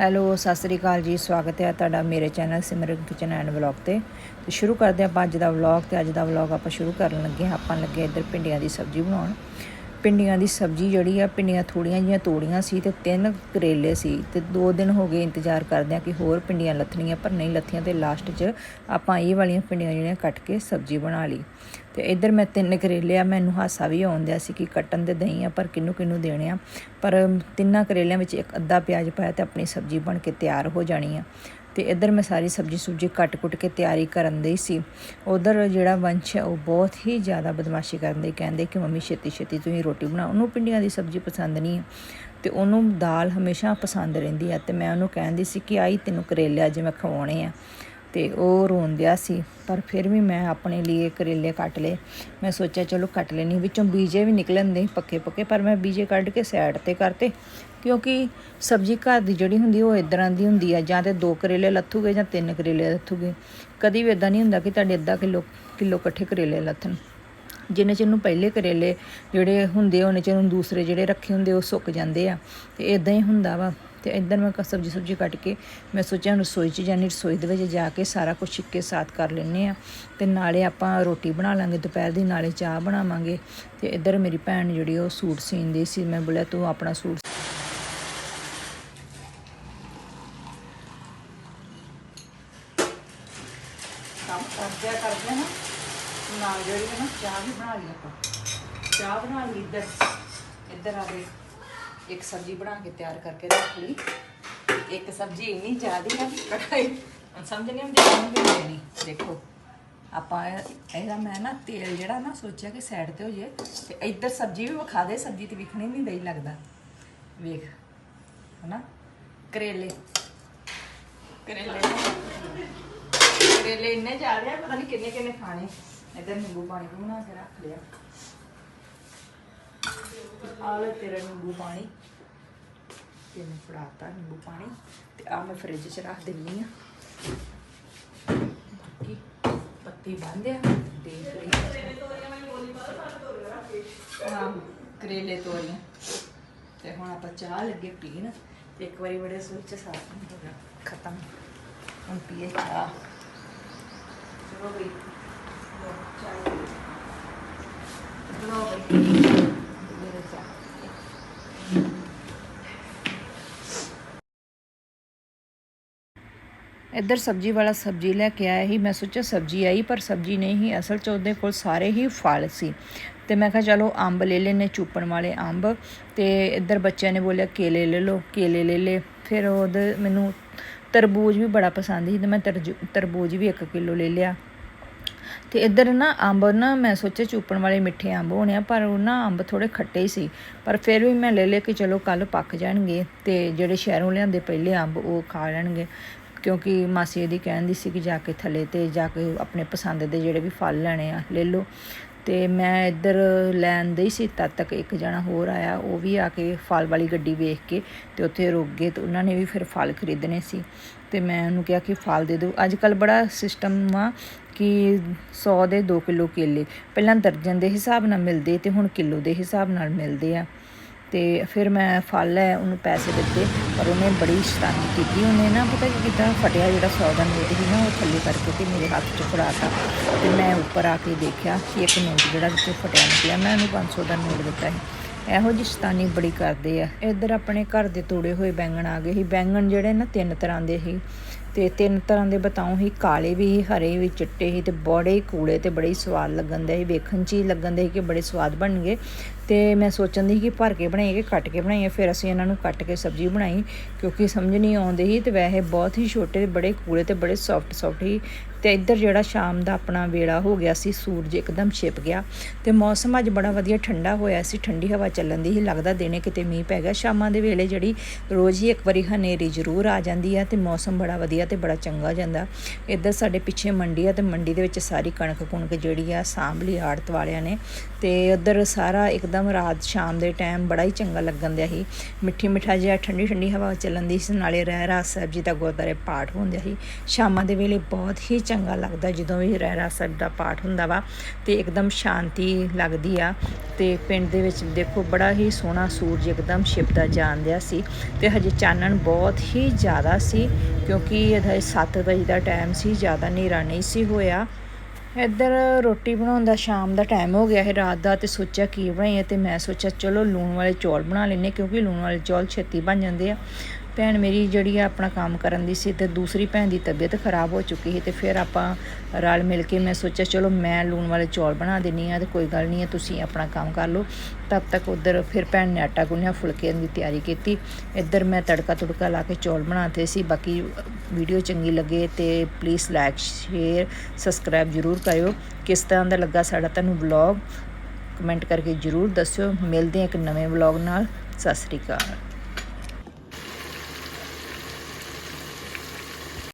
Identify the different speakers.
Speaker 1: Hello, Sat Sri ਅਕਾਲ ਜੀ, ਸਵਾਗਤ ਹੈ ਤੁਹਾਡਾ ਮੇਰੇ channel Simran kitchen and vlog ਤੇ। ਤੇ ਸ਼ੁਰੂ ਕਰਦੇ ਆਪਾਂ ਅੱਜ ਦਾ ਵਲੌਗ ਤੇ ਅੱਜ ਦਾ ਵਲੌਗ ਆਪਾਂ ਸ਼ੁਰੂ ਕਰਨ ਲੱਗੇ ਹਾਂ। ਆਪਾਂ ਲੱਗੇ ਇੱਧਰ ਭਿੰਡੀਆਂ ਦੀ ਸਬਜ਼ੀ ਬਣਾਉਣ। ਭਿੰਡੀਆਂ ਦੀ ਸਬਜ਼ੀ ਜਿਹੜੀ ਆ ਭਿੰਡੀਆਂ ਥੋੜੀਆਂ ਜੀਆਂ ਤੋੜੀਆਂ ਸੀ ਤੇ ਤਿੰਨ ਕਰੇਲੇ ਸੀ ਤੇ ਦੋ ਦਿਨ ਹੋ ਗਏ ਇੰਤਜ਼ਾਰ ਕਰਦੇ ਆ ਕਿ ਹੋਰ ਭਿੰਡੀਆਂ ਲੱਥਣੀਆਂ, ਪਰ ਨਹੀਂ ਲੱਥੀਆਂ ਤੇ ਲਾਸਟ 'ਚ ਆਪਾਂ ਇਹ ਵਾਲੀਆਂ ਭਿੰਡੀਆਂ ਜਿਹੜੀਆਂ ਕੱਟ ਕੇ ਸਬਜ਼ੀ ਬਣਾ ਲਈ। ਤੇ ਇੱਧਰ ਮੈਂ ਤਿੰਨ ਕਰੇਲੇ ਆ, ਮੈਨੂੰ ਹਾਸਾ ਵੀ ਆਉਂਦਿਆ ਸੀ ਕਿ ਕੱਟਣ ਦੇ ਦਹੀਂ ਆ, ਪਰ ਕਿੰਨੂੰ ਕਿੰਨੂੰ ਦੇਣੇ ਆ। ਪਰ ਤਿੰਨਾਂ ਕਰੇਲਿਆਂ ਵਿੱਚ ਇੱਕ ਅੱਧਾ ਪਿਆਜ਼ ਪਾਇਆ ਤੇ ਆਪਣੀ ਸਬਜ਼ੀ ਬਣ ਕੇ ਤਿਆਰ ਹੋ ਜਾਣੀ ਆ। ਤੇ ਇੱਧਰ ਮੈਂ ਸਾਰੀ ਸਬਜ਼ੀ ਸੁਬਜੀ ਕੱਟ-ਕੁੱਟ ਕੇ ਤਿਆਰੀ ਕਰਨ ਦੀ ਸੀ। ਉਧਰ ਜਿਹੜਾ ਵੰਸ਼ ਹੈ, ਉਹ ਬਹੁਤ ਹੀ ਜ਼ਿਆਦਾ ਬਦਮਾਸ਼ੀ ਕਰਨ ਕਰਦੇ ਕਹਿੰਦੇ ਕਿ ਮੰਮੀ ਛੇਤੀ ਛੇਤੀ ਤੁਸੀਂ ਰੋਟੀ ਬਣਾਓ। ਉਹਨੂੰ ਪਿੰਡੀਆਂ ਦੀ ਸਬਜ਼ੀ ਪਸੰਦ ਨਹੀਂ ਹੈ ਤੇ ਉਹਨੂੰ ਦਾਲ ਹਮੇਸ਼ਾ ਪਸੰਦ ਰਹਿੰਦੀ ਆ ਤੇ ਮੈਂ ਉਹਨੂੰ ਕਹਿੰਦੀ ਸੀ ਕਿ ਆਈ ਤੈਨੂੰ ਕਰੇਲੇ ਅੱਜ ਮੈਂ ਖਵਾਉਣੇ ਆ। ਤੇ ਉਹ ਰੋਂਦਿਆ ਸੀ। ਪਰ ਫਿਰ ਵੀ ਮੈਂ ਆਪਣੇ ਲਈ ਕਰੇਲੇ ਕੱਟ ਲਏ। ਮੈਂ ਸੋਚਿਆ, ਚਲੋ ਕੱਟ ਲੈਣੀ ਵਿੱਚੋਂ ਬੀਜੇ ਵੀ ਨਿਕਲਣ ਦੇ ਪੱਕੇ ਪੱਕੇ, ਪਰ ਮੈਂ ਬੀਜੇ ਕੱਢ ਕੇ ਸਾਈਡ ਤੇ ਕਰਤੇ। ਕਿਉਂਕਿ ਸਬਜ਼ੀ ਘਰ ਦੀ ਜਿਹੜੀ ਹੁੰਦੀ, ਉਹ ਇਦਾਂ ਦੀ ਹੁੰਦੀ ਆ। ਜਾਂ ਤੇ ਦੋ ਕਰੇਲੇ ਲੱਥੂਗੇ ਜਾਂ ਤਿੰਨ ਕਰੇਲੇ ਲੱਥੂਗੇ। ਕਦੀ ਵੀ ਇਦਾਂ ਨਹੀਂ ਹੁੰਦਾ ਕਿ ਤੁਹਾਡੇ ਅੱਧਾ ਕਿਲੋ ਕਿਲੋ ਇਕੱਠੇ ਕਰੇਲੇ ਲੱਥਣ। ਜਿੰਨੇ ਚਿਰ ਨੂੰ ਪਹਿਲੇ ਕਰੇਲੇ ਜਿਹੜੇ ਹੁੰਦੇ, ਉਹਨੇ ਚਿਰ ਨੂੰ ਦੂਸਰੇ ਜਿਹੜੇ ਰੱਖੇ ਹੁੰਦੇ, ਉਹ ਸੁੱਕ ਜਾਂਦੇ ਆ। ਤੇ ਇਦਾਂ ਹੀ ਹੁੰਦਾ ਵਾ। ਤੇ ਇੱਧਰ ਮੈਂ ਸਬਜ਼ੀ ਸੁਬਜੀ ਕੱਟ ਕੇ ਮੈਂ ਸੋਚਿਆ ਰਸੋਈ 'ਚ ਜਾਨੀ, ਰਸੋਈ ਦੇ ਵਿੱਚ ਜਾ ਕੇ ਸਾਰਾ ਕੁਝ ਇੱਕੇ ਸਾਥ ਕਰ ਲੈਨੇ ਆ ਤੇ ਨਾਲੇ ਆਪਾਂ ਰੋਟੀ ਬਣਾ ਲਾਂਗੇ, ਦੁਪਹਿਰ ਦੀ ਨਾਲੇ ਚਾਹ ਬਣਾਵਾਂਗੇ ਤੇ ਇੱਧਰ ਮੇਰੀ ਭੈਣ ਜਿਹੜੀ ਉਹ ਸੂਟ ਸੀਂਦੀ ਸੀ, ਮੈਂ ਬੋਲਿਆ ਤੂੰ ਆਪਣਾ ਸੂਟ ਕੰਮ ਕਰਦਿਆ ਕਰਦੇ ਨਾ ਨਾਲ ਜਿਹੜੀ ਨਾ ਚਾਹ ਵੀ ਬਣਾ ਲਈ ਆਪਾਂ। ਚਾਹ ਬਣਾ ਲਈ ਇੱਧਰ ਇੱਧਰ ਆ ਦੇ ਇੱਕ ਸਬਜ਼ੀ ਬਣਾ ਕੇ ਤਿਆਰ ਕਰਕੇ ਰੱਖ ਲਈ। ਇੱਕ ਸਬਜ਼ੀ ਇੰਨੀ ਜ਼ਿਆਦੀ ਆ ਕਿ ਕੜਾਈ ਸਮਝ ਨਹੀਂ ਆਉਂਦੀ ਕਿਉਂ ਵੀ ਦੇਖੋ, ਆਪਾਂ ਇਹਦਾ ਮੈਂ ਨਾ ਤੇਲ ਜਿਹੜਾ ਨਾ ਸੋਚਿਆ ਕਿ ਸਾਈਡ ਤੇ ਹੋ ਜੇ ਤੇ ਇੱਧਰ ਸਬਜ਼ੀ ਵੀ ਵਿਖਾ ਦੇ, ਸਬਜ਼ੀ ਤੇ ਵਿਖਣੀ ਨਹੀਂ ਦਈ ਲੱਗਦਾ। ਵੇਖ, ਹਨਾ? ਕਰੇਲੇ। ਕਰੇਲੇ ਕਰੇਲੇ ਇੰਨੇ ਜ਼ਿਆਦਾ ਪਤਾ ਨਹੀਂ ਕਿੰਨੇ ਕਿੰਨੇ ਖਾਣੇ। ਇੱਧਰ ਨਿੰਬੂ ਪਾਣੀ ਵੀ ਬਣਾ ਕੇ ਰੱਖ ਲਿਆ। ਆ ਲੈ ਤੇਰਾ ਨਿੰਬੂ ਪਾਣੀ। ਤੇ ਮੈਂ ਫੜਾਤਾ ਨਿੰਬੂ ਪਾਣੀ, ਤੇ ਆ ਮੈਂ ਫ੍ਰਿਜ 'ਚ ਰੱਖ ਦਿੰਨੀ ਆ। ਕੀ ਪੱਤੀ ਬੰਦ ਆ ਦੇਖ ਲਈ। ਹਾਂ ਕਰੇਲੇ ਤੋਰੀਆਂ। ਤੇ ਹੁਣ ਆਪਾਂ ਚਾਹ ਲੱਗੇ ਪੀਣ, ਤੇ ਇੱਕ ਵਾਰੀ ਬੜੇ ਸੋਚ ਸਾਥ ਹੋ ਗਿਆ। ਖਤਮ। ਹੁਣ ਪੀਏ ਚਾਹ। ਚਲੋ ਬਈ। ਚਾਹ ਲਓ ਬਈ। ਚਾਹ ਇੱਧਰ ਸਬਜ਼ੀ ਵਾਲਾ ਸਬਜ਼ੀ ਲੈ ਕੇ ਆਇਆ ਸੀ। ਮੈਂ ਸੋਚਿਆ ਸਬਜ਼ੀ ਆਈ, ਪਰ ਸਬਜ਼ੀ ਨਹੀਂ ਸੀ। ਅਸਲ 'ਚ ਉਹਦੇ ਕੋਲ ਸਾਰੇ ਹੀ ਫਲ ਸੀ। ਤੇ ਮੈਂ ਕਿਹਾ, ਚਲੋ, ਅੰਬ ਲੈ ਲੈਨੇ ਚੂਪਣ ਵਾਲੇ ਅੰਬ। ਤੇ ਇੱਧਰ ਬੱਚਿਆਂ ਨੇ ਬੋਲਿਆ, ਕੇਲੇ ਲੈ ਲਓ, ਕੇਲੇ ਲੈ ਲੇ। ਫਿਰ ਉਹਦੇ ਮੈਨੂੰ ਤਰਬੂਜ ਵੀ ਬੜਾ ਪਸੰਦ ਸੀ ਤੇ ਮੈਂ ਤਰਜੂ- ਤਰਬੂਜ ਵੀ 1 ਕਿਲੋ ਲੈ ਲਿਆ। ਤੇ ਇੱਧਰ ਨਾ ਅੰਬ ਨਾ ਮੈਂ ਸੋਚਿਆ ਚੂਪਣ ਵਾਲੇ ਮਿੱਠੇ ਅੰਬ ਹੋਣੇ ਆ, ਪਰ ਉਹ ਨਾ ਅੰਬ ਥੋੜੇ ਖੱਟੇ ਹੀ ਸੀ। ਪਰ ਫਿਰ ਵੀ ਮੈਂ ਲੈ ਲਿਆ ਕਿ ਚਲੋ ਕੱਲ ਪੱਕ ਜਾਣਗੇ ਤੇ ਜਿਹੜੇ ਸ਼ਹਿਰੋਂ ਲਿਆਂਦੇ ਪਹਿਲੇ ਅੰਬ ਉਹ ਖਾ ਲੈਣਗੇ। ਕਿਉਂਕਿ ਮਾਸੀ ਇਹਦੀ ਕਹਿੰਦੀ ਸੀ ਕਿ ਜਾ ਕੇ ਥੱਲੇ ਤੇ ਜਾ ਕੇ ਆਪਣੇ ਪਸੰਦ ਦੇ ਜਿਹੜੇ ਵੀ ਫਲ ਲੈਣੇ ਆ, ਲੈ ਲਓ। ਤੇ ਮੈਂ ਇੱਧਰ ਲੈਣ ਦੇ ਸੀ, ਤਦ ਤੱਕ ਇੱਕ ਜਣਾ ਹੋਰ ਆਇਆ, ਉਹ ਵੀ ਆ ਕੇ ਫਲ ਵਾਲੀ ਗੱਡੀ ਵੇਖ ਕੇ ਤੇ ਉੱਥੇ ਰੁਕ ਗਏ ਤੇ ਉਹਨਾਂ ਨੇ ਵੀ ਫਿਰ ਫਲ ਖਰੀਦਣੇ ਸੀ। ਤੇ ਮੈਂ ਉਹਨੂੰ ਕਿਹਾ ਕਿ ਫਲ ਦੇ ਦਿਓ। ਅੱਜ ਕੱਲ ਬੜਾ ਸਿਸਟਮ ਆ ਕਿ 100 ਦੇ 2 ਕਿਲੋ ਕੇਲੇ ਪਹਿਲਾਂ ਦਰਜਨ ਦੇ ਹਿਸਾਬ ਨਾਲ ਮਿਲਦੇ ਤੇ ਹੁਣ ਕਿਲੋ ਦੇ ਹਿਸਾਬ ਨਾਲ ਮਿਲਦੇ ਆ। ਤੇ ਫਿਰ ਮੈਂ ਫਲ ਹੈ ਉਹਨੂੰ ਪੈਸੇ ਦਿੱਤੇ, ਪਰ ਉਹਨੇ ਬੜੀ ਸ਼ੈਤਾਨੀ ਕੀਤੀ। ਉਹਨੇ ਨਾ ਪਤਾ ਕੀ ਕੀਤਾ? ਫਟਿਆ ਜਿਹੜਾ 100 ਦਾ ਨੋਟ ਸੀ ਨਾ, ਉਹ ਥੱਲੇ ਕਰਕੇ ਤੇ ਮੇਰੇ ਹੱਥ 'ਚ ਫੜਾਤਾ ਤੇ। ਮੈਂ ਉੱਪਰ ਆ ਕੇ ਦੇਖਿਆ ਕਿ ਇੱਕ ਨੋਟ ਜਿਹੜਾ ਵਿੱਚੋਂ ਫਟਿਆ ਨਿਕਲਿਆ। ਮੈਂ ਉਹਨੂੰ 500 ਦਾ ਨੋਟ ਦਿੱਤਾ ਸੀ। ਇਹੋ ਜਿਹੀ ਸ਼ਤਾਨੀ ਬੜੀ ਕਰਦੇ ਆ। ਇੱਧਰ ਆਪਣੇ ਘਰ ਦੇ ਤੋੜੇ ਹੋਏ ਬੈਂਗਣ ਆ ਗਏ ਸੀ। ਬੈਂਗਣ ਜਿਹੜੇ ਨਾ ਤਿੰਨ ਤਰ੍ਹਾਂ ਦੇ ਸੀ। ਤੇ ਤਿੰਨ ਤਰ੍ਹਾਂ ਦੇ ਬਤਾਉ ਹੀ ਕਾਲੇ ਵੀ ਸੀ, ਹਰੇ ਵੀ, ਚਿੱਟੇ ਸੀ ਤੇ ਬੜੇ ਹੀ ਕੂੜੇ ਤੇ ਬੜੇ ਹੀ ਸਵਾਦ ਲੱਗਣ ਦੇ ਸੀ। ਵੇਖਣ 'ਚ ਹੀ ਲੱਗਣ ਦੇ ਸੀ ਕਿ ਬੜੇ ਸਵਾਦ ਬਣ ਗਏ। ਤੇ ਮੈਂ ਸੋਚਣ ਦੀ ਸੀ ਕਿ ਭਰ ਕੇ ਬਣਾਈਏ ਕਿ ਕੱਟ ਕੇ ਬਣਾਈਏ, ਫਿਰ ਅਸੀਂ ਇਹਨਾਂ ਨੂੰ ਕੱਟ ਕੇ ਸਬਜ਼ੀ ਬਣਾਈ, ਕਿਉਂਕਿ ਸਮਝ ਨਹੀਂ ਆਉਂਦੀ ਸੀ ਤੇ ਵੈਸੇ ਬਹੁਤ ਹੀ ਛੋਟੇ, ਬੜੇ ਕੂੜੇ ਤੇ ਬੜੇ ਸੌਫਟ ਸੌਫਟ ਸੀ ਤੇ ਇੱਧਰ ਜਿਹੜਾ ਸ਼ਾਮ ਦਾ ਆਪਣਾ ਵੇਲਾ ਹੋ ਗਿਆ ਸੀ, ਸੂਰਜ ਇੱਕਦਮ ਛਿਪ ਗਿਆ ਤੇ ਮੌਸਮ ਅੱਜ ਬੜਾ ਵਧੀਆ ਠੰਡਾ ਹੋਇਆ ਸੀ, ਠੰਡੀ ਹਵਾ ਚੱਲਣ ਦੀ ਸੀ, ਲੱਗਦਾ ਦਿਨੇ ਕਿਤੇ ਮੀਂਹ ਪੈ ਗਿਆ, ਸ਼ਾਮਾਂ ਦੇ ਵੇਲੇ ਜਿਹੜੀ ਰੋਜ਼ ਹੀ ਇੱਕ ਵਾਰੀ ਹਨੇਰੀ ਜ਼ਰੂਰ ਆ ਜਾਂਦੀ ਆ ਤੇ ਮੌਸਮ ਬੜਾ ਵਧੀਆ ਤੇ ਬੜਾ ਚੰਗਾ ਜਾਂਦਾ। ਇੱਧਰ ਸਾਡੇ ਪਿੱਛੇ ਮੰਡੀ ਆ ਤੇ ਮੰਡੀ ਦੇ ਵਿੱਚ ਸਾਰੀ ਕਣਕ ਕੁਣਕ ਜਿਹੜੀ ਆ ਸਾਂਭ ਲਈ ਆੜਤ ਵਾਲਿਆਂ ਨੇ ਤੇ ਉੱਧਰ ਸਾਰਾ ਇੱਕਦਮ ਇੱਕਦਮ ਰਾਤ ਸ਼ਾਮ ਦੇ ਟਾਈਮ ਬੜਾ ਹੀ ਚੰਗਾ ਲੱਗਣ ਦਿਆ ਸੀ। ਮਿੱਠੀ ਮਿੱਠਾ ਜਿਹਾ ਠੰਡੀ ਠੰਡੀ ਹਵਾ ਚੱਲਣ ਦੀ ਸੀ। ਨਾਲੇ ਰਹਿਰਾਸ ਸਾਹਿਬ ਜੀ ਦਾ ਗੁਰਦੁਆਰੇ ਪਾਠ ਹੁੰਦੇ ਸੀ। ਸ਼ਾਮਾਂ ਦੇ ਵੇਲੇ ਬਹੁਤ ਹੀ ਚੰਗਾ ਲੱਗਦਾ ਜਦੋਂ ਵੀ ਰਹਿਰਾਸ ਸਾਹਿਬ ਦਾ ਪਾਠ ਹੁੰਦਾ ਵਾ ਤੇ ਇੱਕਦਮ ਸ਼ਾਂਤੀ ਲੱਗਦੀ ਆ ਤੇ ਪਿੰਡ ਦੇ ਵਿੱਚ ਦੇਖੋ ਬੜਾ ਹੀ ਸੋਹਣਾ ਸੂਰਜ ਇੱਕਦਮ ਛਿਪਦਾ ਜਾਂਦਿਆ ਸੀ ਤੇ ਹਜੇ ਚਾਨਣ ਬਹੁਤ ਹੀ ਜ਼ਿਆਦਾ ਸੀ ਕਿਉਂਕਿ ਇਹਦਾ 7 ਵਜੇ ਦਾ ਟਾਈਮ ਸੀ, ਜ਼ਿਆਦਾ ਹਨੇਰਾ ਨਹੀਂ ਸੀ ਹੋਇਆ। ਇੱਧਰ ਰੋਟੀ ਬਣਾਉਣ ਦਾ ਸ਼ਾਮ ਦਾ ਟਾਈਮ ਹੋ ਗਿਆ ਹੈ, ਰਾਤ ਦਾ ਤੇ ਸੋਚਿਆ ਕੀ ਬਣਾਈਏ ਤੇ ਮੈਂ ਸੋਚਿਆ ਚਲੋ ਲੂਣ ਵਾਲੇ ਚੌਲ ਬਣਾ ਲੈਨੇ ਕਿਉਂਕਿ ਲੂਣ ਵਾਲੇ ਚੌਲ ਛੇਤੀ ਬਣ ਜਾਂਦੇ ਆ। ਭੈਣ ਮੇਰੀ ਜਿਹੜੀ ਆ ਆਪਣਾ ਕੰਮ ਕਰਨ ਦੀ ਸੀ ਤੇ ਦੂਸਰੀ ਭੈਣ ਦੀ ਤਬੀਅਤ ਖਰਾਬ ਹੋ ਚੁੱਕੀ ਸੀ ਤੇ ਫਿਰ ਆਪਾਂ ਰਲ ਮਿਲ ਕੇ ਮੈਂ ਸੋਚਿਆ, ਚਲੋ ਮੈਂ ਲੂਣ ਵਾਲੇ ਚੌਲ ਬਣਾ ਦਿੰਨੀ ਆ ਤੇ ਕੋਈ ਗੱਲ ਨਹੀਂ ਹੈ ਤੁਸੀਂ ਆਪਣਾ ਕੰਮ ਕਰ ਲਓ। ਤਬ ਤੱਕ ਉਧਰ ਫਿਰ ਭੈਣ ਨੇ ਆਟਾ ਗੁੰਨਿਆ, ਫੁਲਕੇ ਦੀ ਤਿਆਰੀ ਕੀਤੀ। ਇੱਧਰ ਮੈਂ ਤੜਕਾ ਤੁੜਕਾ ਲਾ ਕੇ ਚੌਲ ਬਣਾਤੇ ਸੀ, ਬਾਕੀ ਵੀਡੀਓ ਚੰਗੀ ਲੱਗੇ ਤੇ ਪਲੀਜ਼ ਲਾਈਕ ਸ਼ੇਅਰ ਸਬਸਕ੍ਰਾਈਬ ਜਰੂਰ ਕਰਿਓ। ਕਿਸ ਤਰ੍ਹਾਂ ਦਾ ਲੱਗਾ ਸਾਡਾ ਤੁਹਾਨੂੰ ਵਲੌਗ ਕਮੈਂਟ ਕਰਕੇ ਜਰੂਰ ਦੱਸਿਓ। ਮਿਲਦੇ ਹਾਂ ਇੱਕ ਨਵੇਂ ਵਲੌਗ ਨਾਲ। ਸਤਿ ਸ੍ਰੀ ਅਕਾਲ।